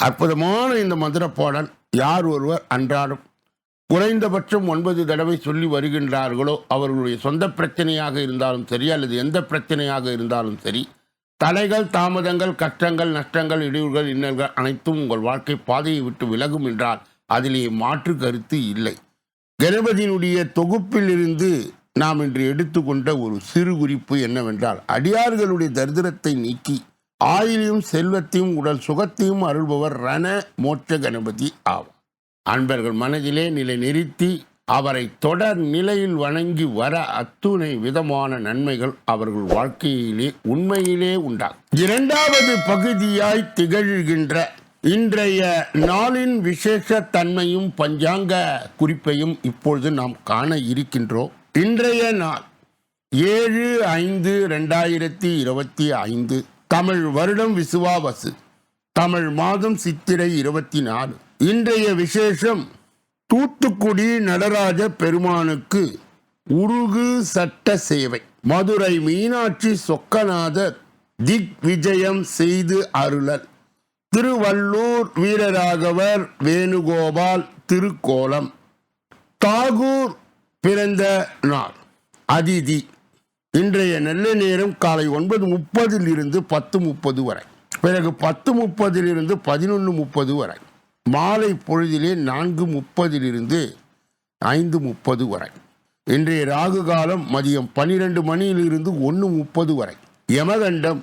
அற்புதமான இந்த மந்திர பாடல் யார் ஒருவர் அன்றாடம் குறைந்தபட்சம் ஒன்பது தடவை சொல்லி வருகின்றார்களோ அவர்களுடைய சொந்த பிரச்சனையாக இருந்தாலும் சரி அல்லது எந்த பிரச்சனையாக இருந்தாலும் சரி தலைகள் தாமதங்கள் கஷ்டங்கள் நஷ்டங்கள் இடையூறுகள் இன்னல்கள் அனைத்தும் உங்கள் வாழ்க்கை பாதையை விட்டு விலகும் என்றால் அதிலே மாற்று கருத்து இல்லை. கணபதியினுடைய தொகுப்பிலிருந்து நாம் இன்று எடுத்துக்கொண்ட ஒரு சிறு குறிப்பு என்னவென்றால் அடியார்களுடைய தரிதிரத்தை நீக்கி ஆயிலையும் செல்வத்தையும் உடல் சுகத்தையும் அருள்பவர் ரண மோட்ச கணபதி ஆவார். அன்பர்கள் மனதிலே நிலை நிறுத்தி அவரை தொடர் நிலையில் வணங்கி வர அத்துணை விதமான நன்மைகள் அவர்கள் வாழ்க்கையிலே உண்மையிலே உண்டாகும். இரண்டாவது பகுதியாய் திகழ்கின்ற இன்றைய நாளின் விசேஷ தன்மையும் பஞ்சாங்க குறிப்பையும் இப்பொழுது நாம் காண இருக்கின்றோம். இன்றைய நாள் ஏழு ஐந்து ரெண்டாயிரத்தி இருபத்தி ஐந்து தமிழ் வருடம் விசுவாவசு. தமிழ் மாதம் சித்திரை இருபத்தி நாலு இன்றைய விசேஷம் தூத்துக்குடி நடராஜ பெருமானுக்கு உருகு சட்ட சேவை. மதுரை மீனாட்சி சொக்கநாதர் திக் விஜயம் செய்து அருளல். திருவள்ளூர் வீரராகவர் வேணுகோபால் திருக்கோலம். தாகூர் பிறந்த நாள். அதிதி இன்றைய நல்ல நேரம் காலை ஒன்பது முப்பதில் இருந்து பத்து முப்பது வரை. பிறகு பத்து முப்பதிலிருந்து பதினொன்று முப்பது வரை. மாலை பொழுதிலே நான்கு முப்பதிலிருந்து ஐந்து முப்பது வரை. இன்றைய ராகு காலம் மதியம் பன்னிரெண்டு மணியிலிருந்து ஒன்று முப்பது வரை. யமகண்டம்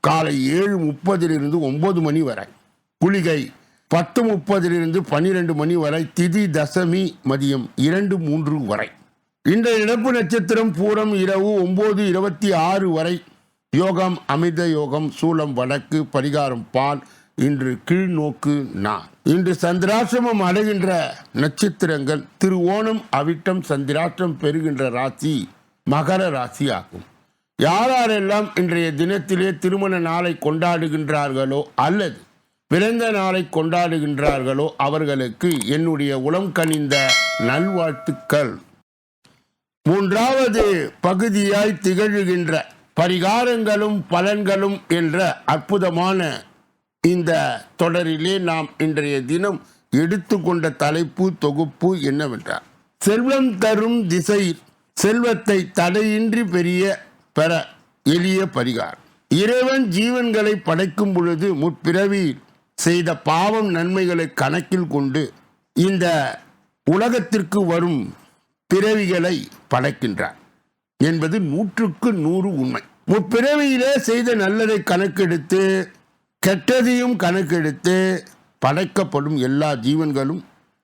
காலை ஏழு முப்பதிலிருந்து ஒன்பது மணி வரை. குளிகை பத்து முப்பதிலிருந்து பன்னிரெண்டு மணி வரை. திதி தசமி மதியம் இரண்டு மூன்று வரை. இந்த இழப்பு நட்சத்திரம் பூரம் இரவு ஒம்பது இருபத்தி ஆறு வரை. யோகம் அமிர்த யோகம் சூலம் வடக்கு பரிகாரம் பால் இன்று கீழ்நோக்கு நா இன்று சந்திராசிரமம் அடைகின்ற நட்சத்திரங்கள் திரு ஓணம் அவிட்டம் சந்திராஷ்டிரம் பெறுகின்ற ராசி மகர ராசி ஆகும் யாரெல்லாம் இன்றைய தினத்திலே திருமண நாளை கொண்டாடுகின்றார்களோ அல்லது பிறந்த நாளை கொண்டாடுகின்றார்களோ அவர்களுக்கு என்னுடைய உளம் கனிந்த நல்வாழ்த்துக்கள். மூன்றாவது பகுதியாய் திகழ்கின்ற பரிகாரங்களும் பலன்களும் என்ற அற்புதமான இந்த தொடரிலே நாம் இன்றைய தினம் எடுத்துக்கொண்ட தலைப்பு தொகுப்பு என்னவென்றால் செல்வம் தரும் திசை செல்வத்தை தடையின்றி பெரிய பெற எளிய பரிகாரம். இறைவன் ஜீவன்களை படைக்கும் பொழுது முற்பிறவியில் செய்த பாவம் நன்மைகளை கணக்கில் கொண்டு இந்த உலகத்திற்கு வரும் பிறவிகளை படைக்கின்றார் என்பது நூற்றுக்கு நூறு உண்மை. முப்பிறவியிலே செய்த நல்லதை கணக்கெடுத்து கெட்டதையும் கணக்கெடுத்து படைக்கப்படும் எல்லா ஜீவன்களும்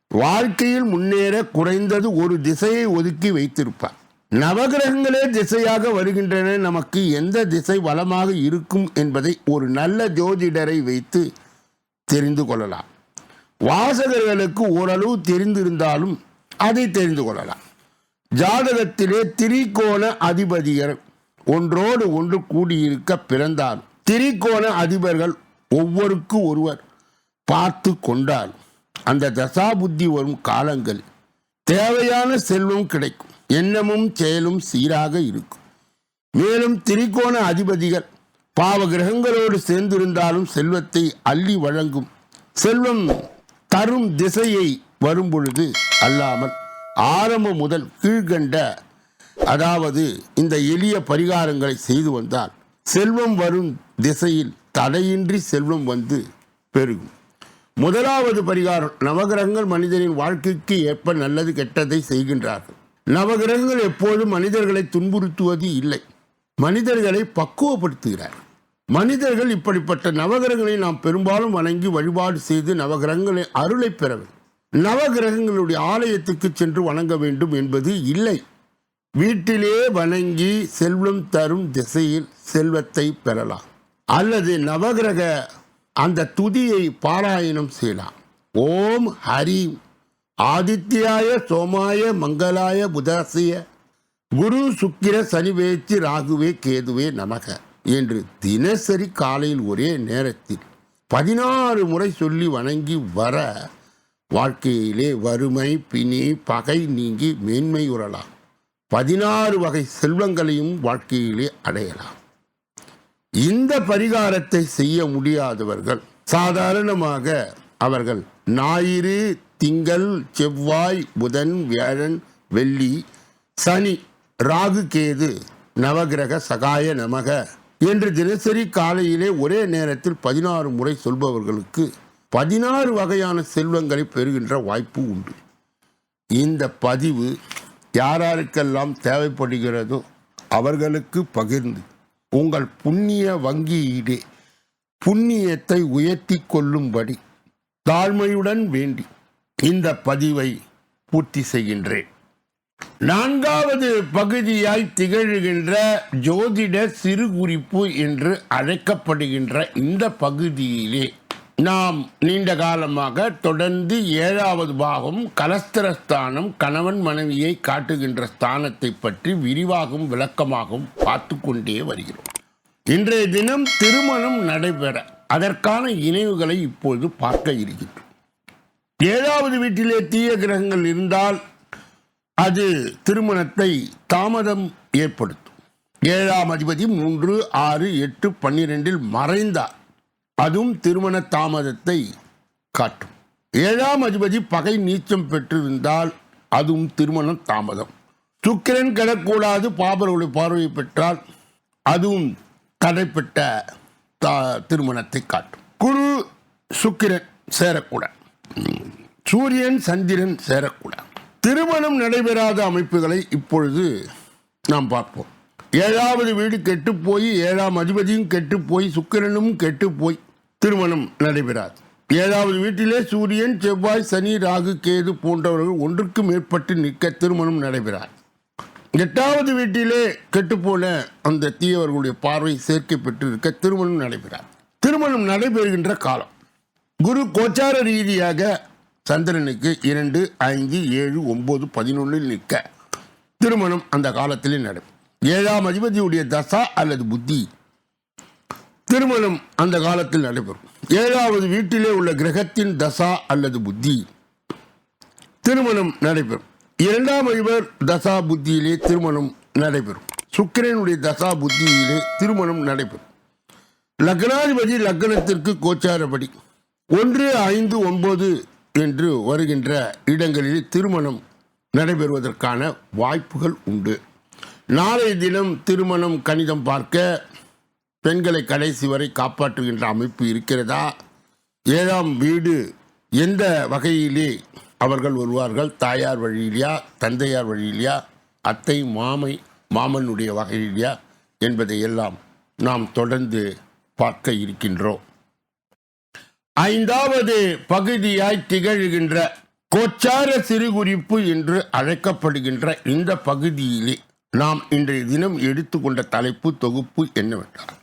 வாழ்க்கையில் முன்னேற குறைந்தது ஒரு திசையை ஒதுக்கி வைத்திருப்பார். நவகிரகங்களே திசையாக வருகின்றன. நமக்கு எந்த திசை வளமாக இருக்கும் என்பதை ஒரு நல்ல ஜோதிடரை வைத்து தெரிந்து கொள்ளலாம். வாசகர்களுக்கு ஓரளவு தெரிந்திருந்தாலும் அதை தெரிந்து கொள்ளலாம். ஜாதகத்திலே திரிகோண அதிபதியர் ஒன்றோடு ஒன்று கூடியிருக்க பிறந்தார். திரிகோண அதிபர்கள் ஒவ்வொருக்கு ஒருவர் பார்த்து கொண்டார். அந்த தசாபுத்தி வரும் காலங்கள் தேவையான செல்வம் கிடைக்கும். எண்ணமும் செயலும் சீராக இருக்கும். மேலும் திரிகோண அதிபதிகள் பாவ கிரகங்களோடு சேர்ந்திருந்தாலும் செல்வத்தை அள்ளி வழங்கும் செல்வம் தரும் திசையை வரும் பொழுது அல்லாமல் ஆரம்பம் முதல் கீழ்கண்ட அதாவது இந்த எளிய பரிகாரங்களை செய்து வந்தால் செல்வம் வரும் திசையில் தடையின்றி செல்வம் வந்து பெருகும். முதலாவது பரிகாரம் நவகிரகங்கள் மனிதனின் வாழ்க்கைக்கு ஏற்ப நல்லது கெட்டதை செய்கின்றார்கள். நவகிரகங்கள் எப்போதும் மனிதர்களை துன்புறுத்துவது இல்லை. மனிதர்களை பக்குவப்படுத்துகிறார். மனிதர்கள் இப்படிப்பட்ட நவகிரகங்களை நாம் பெரும்பாலும் வணங்கி வழிபாடு செய்து நவகிரகங்களை அருளை பெற வேண்டும். நவகிரகங்களுடைய ஆலயத்துக்கு சென்று வணங்க வேண்டும் என்பது இல்லை. வீட்டிலே வணங்கி செல்வம் தரும் திசையில் செல்வத்தை பெறலாம். அல்லது நவகிரக அந்த துதியை பாராயணம் செய்யலாம். ஓம் ஹரி ஆதித்யாய சோமாய மங்களாய புதாசிய குரு சுக்கிர சனிவேச்சி ராகுவே கேதுவே நமக என்று தினசரி காலையில் ஒரே நேரத்தில் பதினாறு முறை சொல்லி வணங்கி வர வாழ்க்கையிலே வறுமை பிணி பகை நீங்கி மேன்மை உறலாம். பதினாறு வகை செல்வங்களையும் வாழ்க்கையிலே அடையலாம். இந்த பரிகாரத்தை செய்ய முடியாதவர்கள் சாதாரணமாக அவர்கள் ஞாயிறு திங்கள் செவ்வாய் புதன் வியாழன் வெள்ளி சனி ராகு கேது நவகிரக சகாய நமக என்று தினசரி காலையிலே ஒரே நேரத்தில் பதினாறு முறை சொல்பவர்களுக்கு பதினாறு வகையான செல்வங்களை பெறுகின்ற வாய்ப்பு உண்டு. இந்த பதிவு யாராருக்கெல்லாம் தேவைப்படுகிறதோ அவர்களுக்கு பகிர்ந்து உங்கள் புண்ணிய வங்கியிலே புண்ணியத்தை உயர்த்தி கொள்ளும்படி தாழ்மையுடன் வேண்டி இந்த பதிவை பூர்த்தி செய்கின்றேன். நான்காவது பகுதியாய் திகழ்கின்ற ஜோதிட சிறு குறிப்பு என்று அழைக்கப்படுகின்ற இந்த பகுதியிலே நாம் நீண்ட காலமாக தொடர்ந்து ஏழாவது பாகம் கலஸ்திரஸ்தானம் கணவன் மனைவியை காட்டுகின்ற ஸ்தானத்தை பற்றி விரிவாகவும் விளக்கமாகவும் பார்த்து கொண்டே வருகிறோம். இன்றைய தினம் திருமணம் நடைபெற அதற்கான இணைவுகளை இப்பொழுது பார்க்க இருக்கின்றோம். ஏழாவது வீட்டிலே தீய கிரகங்கள் இருந்தால் அது திருமணத்தை தாமதம் ஏற்படுத்தும். ஏழாம் அதிபதி மூன்று ஆறு எட்டு பன்னிரெண்டில் மறைந்தார். அதுவும் திருமண தாமதத்தை காட்டும். ஏழாம் அதிபதி பகை நீச்சம் பெற்றிருந்தால் அதுவும் திருமணம் தாமதம். சுக்கிரன் கிடக்கூடாது பாபர்களுடைய பார்வையை பெற்றால் அதுவும் தடைப்பட்ட தா- திருமணத்தை காட்டும். குரு சுக்கிரன் சேரக்கூடாது சூரியன் சந்திரன் சேரக்கூடாது திருமணம் நடைபெறாத அமைப்புகளை இப்பொழுது நாம் பார்ப்போம். ஏழாவது வீடு கெட்டு போய் ஏழாம் அதிபதியும் கெட்டு போய் சுக்கிரனும் கெட்டு போய் திருமணம் நடைபெறாது. ஏழாவது வீட்டிலே சூரியன் செவ்வாய் சனி ராகு கேது போன்றவர்கள் ஒன்றுக்கு மேற்பட்டு நிற்க திருமணம் நடைபெறாது. எட்டாவது வீட்டிலே கெட்டுப்போன அந்த தீயவர்களுடைய பார்வை சேர்க்கை பெற்றிருக்க திருமணம் நடைபெறாது. திருமணம் நடைபெறுகின்ற காலம். குரு கோச்சார ரீதியாக சந்திரனுக்கு இரண்டு ஐந்து ஏழு ஒன்பது பதினொன்றில் நிற்க திருமணம் அந்த காலத்திலே நடைபெறும். ஏழாம் அதிபதியுடைய தசா அல்லது புத்தி திருமணம் அந்த காலத்தில் நடைபெறும். ஏழாவது வீட்டிலே உள்ள கிரகத்தின் தசா அல்லது புத்தி திருமணம் நடைபெறும். இரண்டாம் அதிபர் தசா புத்தியிலே திருமணம் நடைபெறும். சுக்கிரனுடைய தசா புத்தியிலே திருமணம் நடைபெறும். லக்னாதிபதி லக்னத்திற்கு கோச்சாரப்படி ஒன்று ஐந்து ஒன்பது என்று வருகின்ற இடங்களில் திருமணம் நடைபெறுவதற்கான வாய்ப்புகள் உண்டு. நாளைய தினம் திருமணம் கணிதம் பார்க்க பெண்களை கடைசி வரை காப்பாற்றுகின்ற அமைப்பு இருக்கிறதா? ஏழாம் வீடு எந்த வகையிலே அவர்கள் வருவார்கள்? தாயார் வழியிலையா தந்தையார் வழியிலையா அத்தை மாமை மாமனுடைய வகையிலையா என்பதை எல்லாம் நாம் தொடர்ந்து பார்க்க இருக்கின்றோம். ஐந்தாவது பகுதியாய் திகழ்கின்ற கோச்சார சிறுகுறிப்பு என்று அழைக்கப்படுகின்ற இந்த பகுதியிலே நாம் இன்றைய தினம் எடுத்துக்கொண்ட தலைப்பு தொகுப்பு என்னவென்றால்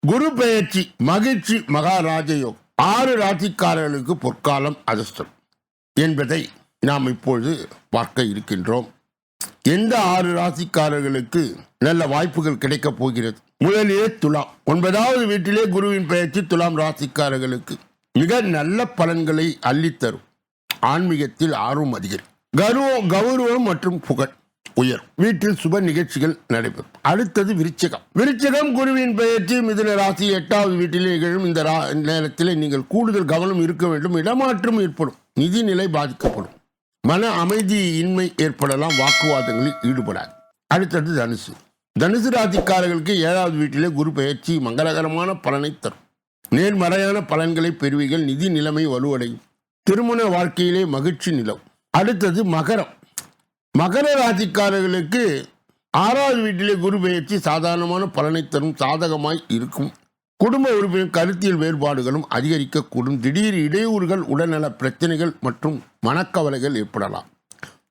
குரு பெயர்ச்சி மகிழ்ச்சி மகாராஜயோ ஆறு ராசிக்காரர்களுக்கு பொற்காலம் அதிர்ஷ்டம் என்பதை நாம் இப்பொழுது பார்க்க இருக்கின்றோம். எந்த ஆறு ராசிக்காரர்களுக்கு நல்ல வாய்ப்புகள் கிடைக்கப் போகிறது? முதலிலே துலாம் ஒன்பதாவது வீட்டிலே குருவின் பெயர்ச்சி துலாம் ராசிக்காரர்களுக்கு மிக நல்ல பலன்களை அள்ளித்தரும். ஆன்மீகத்தில் ஆர்வம் அதிகரிக்கும். கர்வம் கௌரவம் மற்றும் புகழ். உயர் வீட்டில் சுப நிகழ்ச்சிகள் நடைபெறும். அடுத்தது விருச்சகம். விருச்சகம் குருவின் பெயர்ச்சி மிதுன ராசி எட்டாவது வீட்டிலே நிகழும். இந்த ரா- நீங்கள் கூடுதல் கவனம் இருக்க வேண்டும். இடமாற்றம் ஏற்படும். நிதி நிலை பாதிக்கப்படும். மன அமைதி இன்மை ஏற்படலாம். வாக்குவாதங்களில் ஈடுபடாது. அடுத்தது தனுசு. தனுசு ராசிக்காரர்களுக்கு ஏழாவது வீட்டிலே குரு பெயர்ச்சி மங்களகரமான பலனை தரும். நேர்மறையான பலன்களை பெறுவீர்கள். நிதி நிலைமை வலுவடையும். திருமண வாழ்க்கையிலே மகிழ்ச்சி நிலவும். அடுத்தது மகரம். மகர ராசிக்காரர்களுக்கு ஆறாவது வீட்டிலே குரு பெயர்ச்சி சாதாரணமான பலனை தரும் சாதகமாய் இருக்கும். குடும்ப உறுப்பினர் கருத்தியல் வேறுபாடுகளும் அதிகரிக்கக்கூடும். திடீர் இடையூறுகள் உடல்நல பிரச்சனைகள் மற்றும் மனக்கவலைகள் ஏற்படலாம்.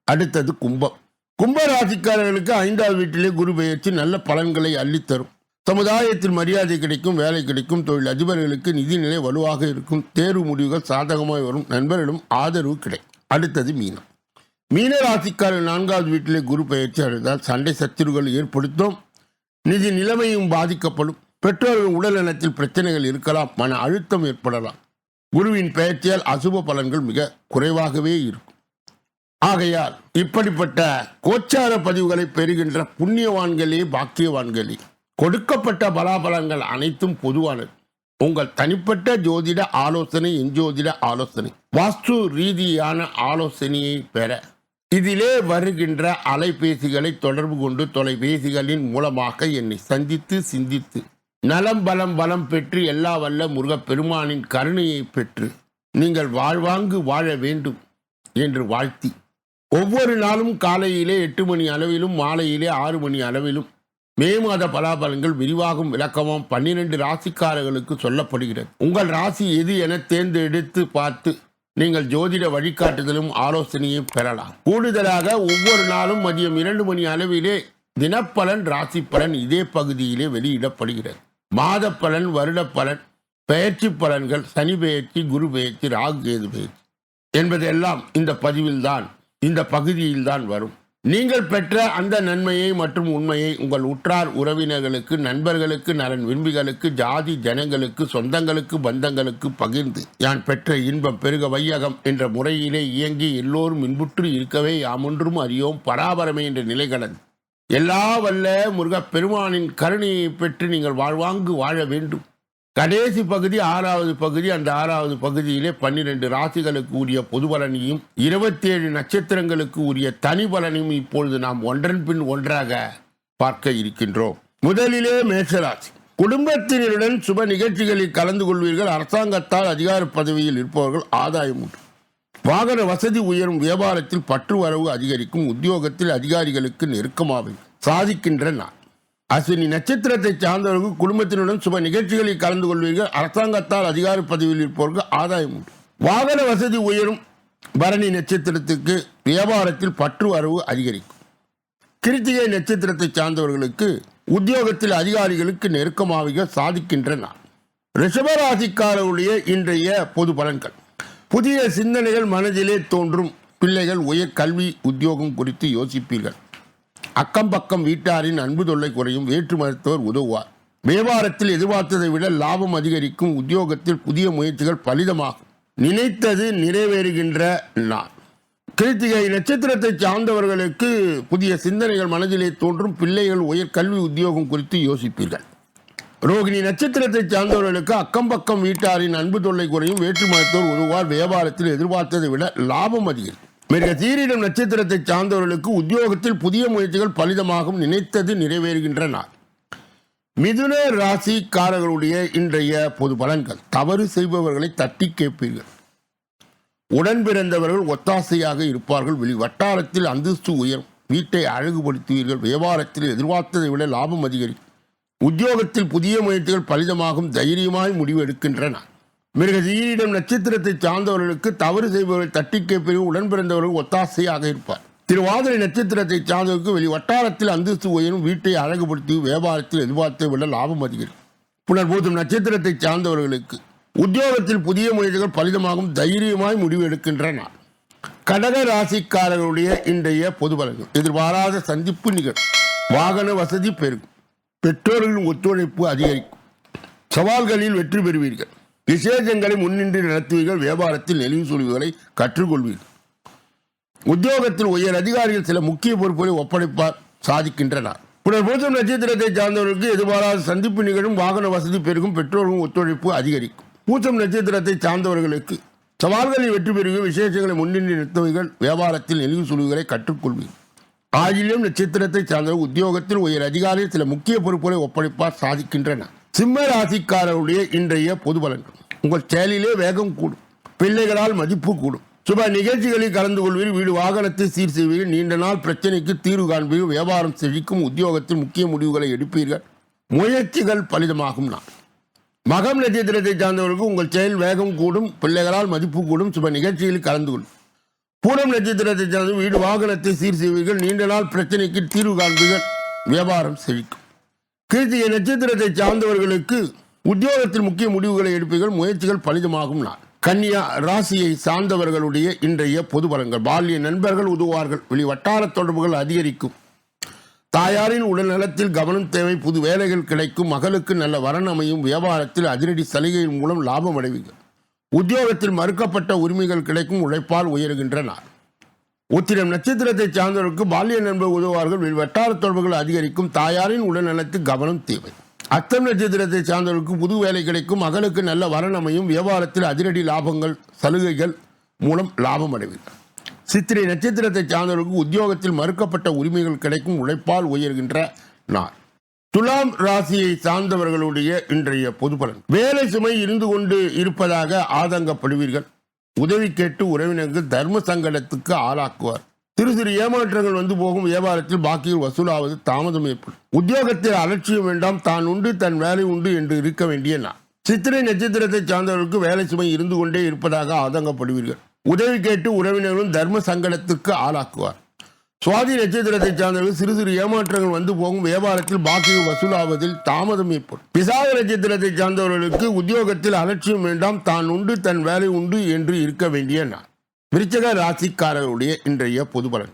அடுத்தது கும்பம். கும்ப ராசிக்காரர்களுக்கு ஐந்தாவது வீட்டிலே குரு பெயர்ச்சி நல்ல பலன்களை அள்ளித்தரும். சமுதாயத்தில் மரியாதை கிடைக்கும் வேலை கிடைக்கும் தொழில் அதிபர்களுக்கு நிதிநிலை வலுவாக இருக்கும். தேர்வு முடிவுகள் சாதகமாய் வரும். நண்பர்களும் ஆதரவு கிடைக்கும். அடுத்தது மீனம். மீன ராசிக்காரர் நான்காவது வீட்டிலே குரு பயிற்சி அடைந்தால் சண்டை சத்துருகள் ஏற்படுத்தும். நிதி நிலைமையும் பாதிக்கப்படும். பெற்றோர்கள் உடல் நலத்தில் பிரச்சனைகள் இருக்கலாம் மன அழுத்தம் ஏற்படலாம். குருவின் பெயர்ச்சியால் அசுப பலன்கள் மிக குறைவாகவே இருக்கும். ஆகையால் இப்படிப்பட்ட கோச்சார பதிவுகளை பெறுகின்ற புண்ணியவான்களே பாக்கியவான்களே கொடுக்கப்பட்ட பலாபலங்கள் அனைத்தும் பொதுவானது. உங்கள் தனிப்பட்ட ஜோதிட ஆலோசனை எஞ்சோதிட ஆலோசனை. வாஸ்து ரீதியான ஆலோசனையை பெற இதிலே வருகின்ற அலைபேசிகளை தொடர்பு கொண்டு தொலைபேசிகளின் மூலமாக என்னை சந்தித்து சிந்தித்து நலம் பலம் பலம் பெற்று எல்லா வல்ல முருகப் பெருமானின் கருணையை பெற்று நீங்கள் வாழ்வாங்கு வாழ வேண்டும் என்று வாழ்த்தி. ஒவ்வொரு நாளும் காலையிலே எட்டு மணி அளவிலும் மாலையிலே ஆறு மணி அளவிலும் மே மாத பலாபலங்கள் விரிவாகும் விளக்கமும் பன்னிரண்டு ராசிக்காரர்களுக்கு சொல்லப்படுகிறது. உங்கள் ராசி எது என தேர்ந்தெடுத்து பார்த்து நீங்கள் ஜோதிட வழிகாட்டுதலும் ஆலோசனையும் பெறலாம். கூடுதலாக ஒவ்வொரு நாளும் மதியம் இரண்டு மணி அளவிலே தினப்பலன் ராசி பலன் இதே பகுதியிலே வெளியிடப்படுகிறது. மாத பலன் வருட பலன் பெயர்ச்சி பலன்கள் சனி பெயர்ச்சி குரு பெயர்ச்சி ராகு கேது பெயர்ச்சி என்பதெல்லாம் இந்த பதிவில்தான் இந்த பகுதியில்தான் வரும். நீங்கள் பெற்ற அந்த நன்மையை மற்றும் உண்மையை உங்கள் உற்றார் உறவினர்களுக்கு நண்பர்களுக்கு நலன் விரும்பிகளுக்கு ஜாதி ஜனங்களுக்கு சொந்தங்களுக்கு பந்தங்களுக்கு பகிர்ந்து யான் பெற்ற இன்பம் பெருக வையகம் என்ற முறையிலே இயங்கி எல்லோரும் இன்புற்று இருக்கவே யாமொன்றும் அறியோம். பராபரமே என்ற நிலை கடந்து எல்லா வல்ல முருகப் பெருமானின் கருணையை பெற்று நீங்கள் வாழ்வாங்கு வாழ வேண்டும். கடைசி பகுதி ஆறாவது பகுதி அந்த ஆறாவது பகுதியிலே பன்னிரண்டு ராசிகளுக்கு உரிய பொது பலனையும் இருபத்தேழு நட்சத்திரங்களுக்கு உரிய தனி பலனையும் இப்பொழுது நாம் ஒன்றன் பின் ஒன்றாக பார்க்க இருக்கின்றோம். முதலிலே மேசராசி குடும்பத்தினருடன் சுப நிகழ்ச்சிகளில் கலந்து கொள்வீர்கள். அரசாங்கத்தால் அதிகார பதவியில் இருப்பவர்கள் ஆதாயம் உண்டு. வாகன வசதி உயரும் வியாபாரத்தில் பற்று வரவு அதிகரிக்கும். உத்தியோகத்தில் அதிகாரிகளுக்கு நெருக்கமாகும் சாதிக்கின்ற நான் அஸ்வினி நட்சத்திரத்தை சார்ந்தவர்கள் குடும்பத்தினுடன் சுப நிகழ்ச்சிகளில் கலந்து கொள்வீர்கள். அரசாங்கத்தால் அதிகார பதவியில் இருப்பவர்கள் ஆதாயம் உண்டு. வாகன வசதி உயரும் பரணி நட்சத்திரத்துக்கு வியாபாரத்தில் பற்று வரவு அதிகரிக்கும். கிருத்திகை நட்சத்திரத்தை சார்ந்தவர்களுக்கு உத்தியோகத்தில் அதிகாரிகளுக்கு நெருக்கமாக சாதிக்கின்ற நாள். ரிஷபராசிக்காரர்களுடைய இன்றைய பொது பலன்கள். புதிய சிந்தனைகள் மனதிலே தோன்றும். பிள்ளைகள் உயர் கல்வி உத்தியோகம் குறித்து யோசிப்பீர்கள். அக்கம் பக்கம் வீட்டாரின் அன்பு தொல்லை குறையும் வேற்று மருத்துவர் உதவுவார். வியாபாரத்தில் எதிர்பார்த்ததை விட லாபம் அதிகரிக்கும் உத்தியோகத்தில் புதிய முயற்சிகள் பலிதமாகும். நினைத்தது நிறைவேறுகின்ற நாள். கிருத்திகை நட்சத்திரத்தை சார்ந்தவர்களுக்கு புதிய சிந்தனைகள் மனதிலே தோன்றும் பிள்ளைகள் உயர் கல்வி உத்தியோகம் குறித்து யோசிப்பீர்கள். ரோகிணி நட்சத்திரத்தை சார்ந்தவர்களுக்கு அக்கம் பக்கம் வீட்டாரின் அன்பு தொல்லை குறையும் வேற்று மருத்துவர் உதவுவார். வியாபாரத்தில் எதிர்பார்த்ததை விட லாபம் அதிகரிக்கும். மிக தீரிடம் நட்சத்திரத்தை சார்ந்தவர்களுக்கு உத்தியோகத்தில் புதிய முயற்சிகள் பலிதமாகும் நினைத்தது நிறைவேறுகின்ற நாள் மிதுன ராசிக்காரர்களுடைய இன்றைய பொது பலன்கள். தவறு செய்பவர்களை தட்டி கேட்பீர்கள். உடன் பிறந்தவர்கள் ஒத்தாசையாக இருப்பார்கள். வெளி வட்டாரத்தில் அந்தஸ்து உயரும். வீட்டை அழகுபடுத்துவீர்கள். வியாபாரத்தில் எதிர்பார்த்ததை விட லாபம் அதிகரிக்கும் உத்தியோகத்தில் புதிய முயற்சிகள் பலிதமாகும். தைரியமாய் முடிவெடுக்கின்றன எடுக்கின்றன நட்சத்திரத்தை சார்ந்தவர்களுக்கு தவறு செய்பவர்கள் தட்டி கேட்பிரிவு உடன்பிறந்தவர்கள் ஒத்தாசையாக இருப்பார். திருவாதிரை நட்சத்திரத்தை சார்ந்தவருக்கு வெளி வட்டாரத்தில் அந்தஸ்து உயரும் வீட்டை அழகுபடுத்தி வியாபாரத்தில் எதிர்பார்த்தை விட லாபம் அதிகரிக்கும். புனர்பூதம் நட்சத்திரத்தை சார்ந்தவர்களுக்கு உத்தியோகத்தில் புதிய முயற்சிகள் பலிதமாகும் தைரியமாய் முடிவு எடுக்கின்றன கடக ராசிக்காரர்களுடைய இன்றைய பொது பலன்கள். எதிர்பாராத சந்திப்பு நிகழும். வாகன வசதி பெருகும். பெற்றோர்களின் ஒத்துழைப்பு அதிகரிக்கும். சவால்களில் வெற்றி பெறுவீர்கள். விசேஷங்களை முன்னின்று நடத்துவீர்கள் வியாபாரத்தில் நெளிவு சொல்வீர்களை கற்றுக்கொள்வீர்கள். உத்தியோகத்தில் உயர் அதிகாரிகள் சில முக்கிய பொறுப்புகளை ஒப்படைப்பார் சாதிக்கின்றனர். புனர்பூசம் நட்சத்திரத்தை சார்ந்தவர்களுக்கு எதிர்பாராத சந்திப்பு நிகழும் வாகன வசதி பெருகும் பெற்றோர்களும் ஒத்துழைப்பு அதிகரிக்கும். பூசம் நட்சத்திரத்தை சார்ந்தவர்களுக்கு சவால்களில் வெற்றி பெறுகிற விசேஷங்களை முன்னின்று நிறுத்தவர்கள் வியாபாரத்தில் நெளிவு சுழிவுகளை கற்றுக்கொள்வீர்கள். ஆயிலும் நட்சத்திரத்தை சார்ந்த உத்தியோகத்தில் உயர் அதிகாரிகள் சில முக்கிய பொறுப்புகளை ஒப்படைப்பார் சாதிக்கின்றன சிம்ம ராசிக்காரருடைய இன்றைய பொது பலன்கள். உங்கள் செயலிலே வேகம் கூடும். பிள்ளைகளால் மதிப்பு கூடும். சுப நிகழ்ச்சிகளில் கலந்து கொள்வீர்கள் வீடு வாகனத்தை சீர் செய்வீர்கள் நீண்ட நாள் பிரச்சனைக்கு தீர்வு காண்பீர்கள் வியாபாரம் செழிக்கும் உத்தியோகத்தில் முக்கிய முடிவுகளை எடுப்பீர்கள். முயற்சிகள் பலிதமாகும் நான் மகம் நட்சத்திரத்தை சார்ந்தவர்களுக்கு உங்கள் செயல் வேகம் கூடும் பிள்ளைகளால் மதிப்பு கூடும் சுப நிகழ்ச்சிகளில் கலந்து கொள்ளும். பூரம் நட்சத்திரத்தை சார்ந்த வீடு வாகனத்தை சீர் செய்வீர்கள் நீண்ட நாள் பிரச்சனைக்கு தீர்வு காண்பீர்கள் வியாபாரம் செழிக்கும். கிருத்திகை நட்சத்திரத்தை சார்ந்தவர்களுக்கு உத்தியோகத்தில் முக்கிய முடிவுகளை எடுப்பீர்கள் முயற்சிகள் பலிதமாகும் நான் கன்னியா ராசியை சார்ந்தவர்களுடைய இன்றைய பொது பலன்கள் பால்ய நண்பர்கள் உதவுவார்கள். வெளி வட்டார தொடர்புகள் அதிகரிக்கும். தாயாரின் உடல்நலத்தில் கவனம் தேவை. புது வேலைகள் கிடைக்கும். மகளுக்கு நல்ல வரன் அமையும். வியாபாரத்தில் அதிரடி சலுகையின் மூலம் லாபம் அடைவீர்கள். உத்தியோகத்தில் மறுக்கப்பட்ட உரிமைகள் கிடைக்கும். உழைப்பால் உயர்கின்றனர் உத்திரம் நட்சத்திரத்தை சார்ந்தவர்களுக்கு பால்ய நண்பர் உதவுவார்கள். வெளி வட்டார தொடர்புகள் அதிகரிக்கும். தாயாரின் உடல்நலத்தில் கவனம் தேவை. அத்தம் நட்சத்திரத்தை சார்ந்தவர்களுக்கு புது வேலை கிடைக்கும். மகளுக்கு நல்ல வரணமையும் வியாபாரத்தில் அதிரடி லாபங்கள் சலுகைகள் மூலம் லாபம் அடைவீர்கள் சித்திரை நட்சத்திரத்தை சார்ந்தவர்களுக்கு உத்தியோகத்தில் மறுக்கப்பட்ட உரிமைகள் கிடைக்கும். உழைப்பால் உயர்கின்ற நாள். துலாம் ராசியை சார்ந்தவர்களுடைய இன்றைய பொது பலன். வேலை சுமை இருந்து கொண்டு இருப்பதாக ஆதங்கப்படுவீர்கள். உதவி கேட்டு உறவினர்கள் தர்ம சங்கடத்துக்கு ஆளாக்குவார். சிறு சிறு ஏமாற்றங்கள் வந்து போகும். வியாபாரத்தில் பாக்கியில் வசூலாவது தாமதம் ஏற்படும். உத்தியோகத்தில் அலட்சியம் வேண்டாம். தான் உண்டு தன் வேலை உண்டு என்று இருக்க வேண்டிய நான். சித்திரை நட்சத்திரத்தை சார்ந்தவர்களுக்கு வேலை சுமை இருந்து கொண்டே இருப்பதாக ஆதங்கப்படுவீர்கள். உதவி கேட்டு உறவினர்களும் தர்ம சங்கடத்துக்கு ஆளாக்குவார். சுவாதி நட்சத்திரத்தை சார்ந்தவர்கள் சிறு சிறு ஏமாற்றங்கள் வந்து போகும். வியாபாரத்தில் பாக்கியை வசூலாவதில் தாமதம் ஏற்படும். விசாக நட்சத்திரத்தை சார்ந்தவர்களுக்கு உத்தியோகத்தில் அலட்சியம் வேண்டாம். தான் உண்டு தன் வேலை உண்டு என்று இருக்க வேண்டிய நான். விருச்சக ராசிக்காரர்களுடைய இன்றைய பொது பலன்.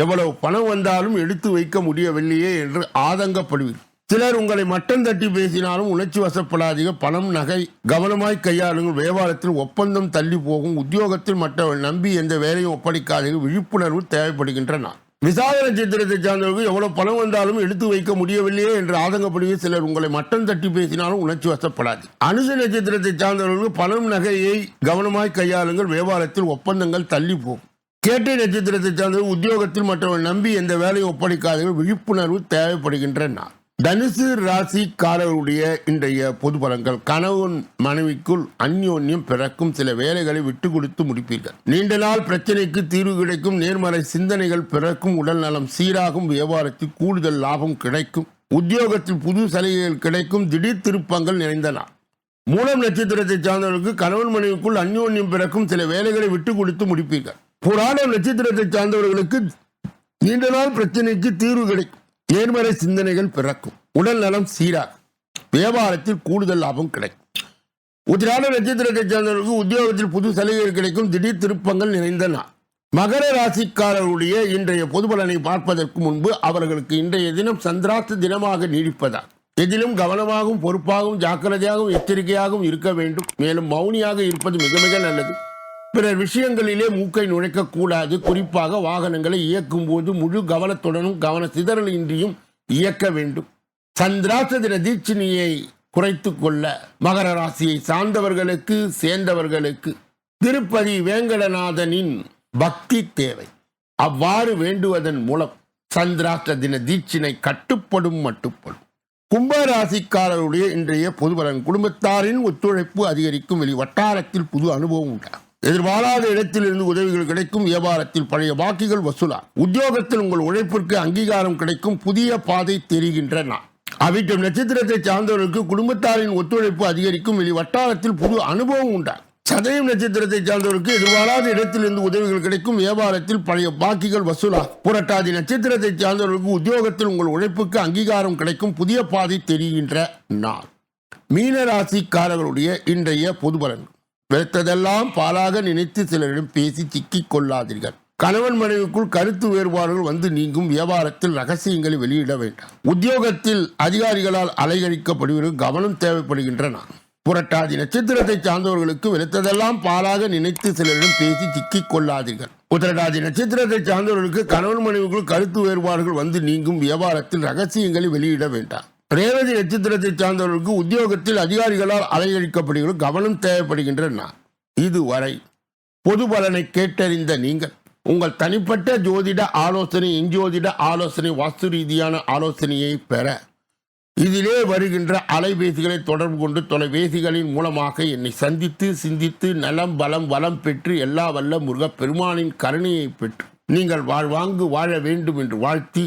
எவ்வளவு பணம் வந்தாலும் எடுத்து வைக்க முடியவில்லையே என்று ஆதங்கப்படுவீர்கள் சிலர் உங்களை மட்டம் தட்டி பேசினாலும் உணர்ச்சி வசப்படாதீங்க. பணம் நகை கவனமாய் கையாளுங்கள். வியாபாரத்தில் ஒப்பந்தம் தள்ளி போகும். உத்தியோகத்தில் மற்றவர்கள் நம்பி எந்த வேலையும் ஒப்படைக்காதீர்கள். விழிப்புணர்வு தேவைப்படுகின்ற நான் விசாக நட்சத்திரத்தை சார்ந்தவர்கள் எவ்வளவு பணம் வந்தாலும் எடுத்து வைக்க முடியவில்லையே என்று ஆதங்கப்படுவே சிலர் உங்களை மட்டம் தட்டி பேசினாலும் உணர்ச்சி வசப்படாது. அனுச நட்சத்திரத்தை சார்ந்தவர்கள் பணம் நகையை கவனமாய் கையாளுங்கள். வியாபாரத்தில் ஒப்பந்தங்கள் தள்ளி போகும். கேட்டை நட்சத்திரத்தை சார்ந்தவர்கள் உத்தியோகத்தில் மற்றவர்கள் நம்பி எந்த வேலையை ஒப்படைக்காதவர்கள் விழிப்புணர்வு தேவைப்படுகின்ற நாள் தனுசு ராசிக்காரருடைய இன்றைய பொது பலன்கள். கணவன் மனைவிக்குள் அந்யோன்யம் பிறக்கும். சில வேலைகளை விட்டு கொடுத்து முடிப்பீர்கள். நீண்ட நாள் பிரச்சனைக்கு தீர்வு கிடைக்கும். நேர்மறை சிந்தனைகள் பிறக்கும். உடல் நலம் சீராகும். வியாபாரத்தில் கூடுதல் லாபம் கிடைக்கும். உத்தியோகத்தில் புது சலுகைகள் கிடைக்கும். திடீர் திருப்பங்கள் நிறைந்த நாள். மூலம் நட்சத்திரத்தை சார்ந்தவர்களுக்கு கணவன் மனைவிக்குள் அந்யோன்யம் பிறக்கும். சில வேலைகளை விட்டு கொடுத்து முடிப்பீர்கள். புராண நட்சத்திரத்தை சார்ந்தவர்களுக்கு நீண்ட நாள் பிரச்சனைக்கு தீர்வு கிடைக்கும். நேர்மறை சிந்தனைகள் பிறக்கும். உடல் நலம் சீராகும். வியாபாரத்தில் கூடுதல் லாபம் கிடைக்கும். உத்திராட நட்சத்திரத்தை சார்ந்தவர்களுக்கு உத்தியோகத்தில் புது சலுகைகள் கிடைக்கும். திடீர் திருப்பங்கள் நிறைந்த நாள். மகர ராசிக்காரருடைய இன்றைய பொதுபலனை பார்ப்பதற்கு முன்பு அவர்களுக்கு இன்றைய தினம் சந்திராத்த தினமாக நீடிப்பதால் எதிலும் கவனமாகவும் பொறுப்பாகவும் ஜாக்கிரதையாகவும் எச்சரிக்கையாகவும் இருக்க வேண்டும். மேலும் மௌனியாக இருப்பது மிக மிக நல்லது. பிறர் விஷயங்களிலே மூக்கை நுழைக்கக்கூடாது குறிப்பாக வாகனங்களை இயக்கும் போது முழு கவனத்துடனும் கவன சிதறலின்றியும் இயக்க வேண்டும். சந்திராச தின குறைத்து கொள்ள மகர ராசியை சார்ந்தவர்களுக்கு சேர்ந்தவர்களுக்கு திருப்பதி வேங்கடநாதனின் பக்தி தேவை. அவ்வாறு வேண்டுவதன் மூலம் சந்திராஷ்ட தின தீட்சினை கட்டுப்படும் மட்டுப்படும். கும்பராசிக்காரருடைய இன்றைய பொதுபலன் குடும்பத்தாரின் ஒத்துழைப்பு அதிகரிக்கும். வெளி வட்டாரத்தில் புது அனுபவம் உண்டாகும். எதிர்பாராத இடத்திலிருந்து உதவிகள் கிடைக்கும் வியாபாரத்தில் பழைய பாக்கிகள் வசூலா. உத்தியோகத்தில் உங்கள் உழைப்பிற்கு அங்கீகாரம் கிடைக்கும் புதிய பாதை தெரிகின்ற அவிட்டம் நட்சத்திரத்தை சார்ந்தவர்களுக்கு குடும்பத்தாரின் ஒத்துழைப்பு அதிகரிக்கும் வெளி வட்டாரத்தில் புது அனுபவம் உண்டாகும் சதயம் நட்சத்திரத்தை சார்ந்தவருக்கு எதிர்பாராத இடத்திலிருந்து உதவிகள் கிடைக்கும் வியாபாரத்தில் பழைய பாக்கிகள் வசூலா. புரட்டாதி நட்சத்திரத்தை சார்ந்தவர்களுக்கு உத்தியோகத்தில் உங்கள் உழைப்புக்கு அங்கீகாரம் கிடைக்கும் புதிய பாதை தெரிகின்ற நாள். மீனராசிக்காரர்களுடைய இன்றைய பொதுபலன் வெறுத்ததெல்லாம் பாலாக நினைத்து சிலரிடம் பேசி சிக்கிக் கொள்ளாதீர்கள். கணவன் மனைவிக்குள் கருத்து வேறுபாடுகள் வந்து நீங்கும் வியாபாரத்தில் ரகசியங்களை வெளியிட வேண்டாம். உத்தியோகத்தில் அதிகாரிகளால் அலைகழிக்கப்படுவதற்கு கவனம் தேவைப்படுகின்றன. புரட்டாதி நட்சத்திரத்தை சார்ந்தவர்களுக்கு வெளுத்ததெல்லாம் பாலாக நினைத்து சிலரிடம் பேசி சிக்கிக் கொள்ளாதீர்கள். உத்திரட்டாதி நட்சத்திரத்தை சார்ந்தவர்களுக்கு கணவன் மனைவிக்குள் கருத்து வேறுபாடுகள் வந்து நீங்கும் வியாபாரத்தில் ரகசியங்களை வெளியிட வேண்டாம். ரேவதி நட்சத்திரத்தை சார்ந்தவர்களுக்கு உத்தியோகத்தில் அதிகாரிகளால் அலையழிக்கப்படுகிறது கவனம் தேவைப்படுகின்ற நான் இதுவரை பொது பலனை கேட்டறிந்த நீங்கள் உங்கள் தனிப்பட்ட ஜோதிட ஆலோசனை இஞ்சோதிட ஆலோசனை வாஸ்து ரீதியான ஆலோசனையை பெற இதிலே வருகின்ற அலைபேசிகளை தொடர்பு கொண்டு தொலைபேசிகளின் மூலமாக என்னை சந்தித்து சிந்தித்து நலம் பலம் வளம் பெற்று எல்லா வல்ல முருகப் பெருமானின் கருணையை பெற்று நீங்கள் வாழ்வாங்கு வாழ வேண்டும் என்று வாழ்த்தி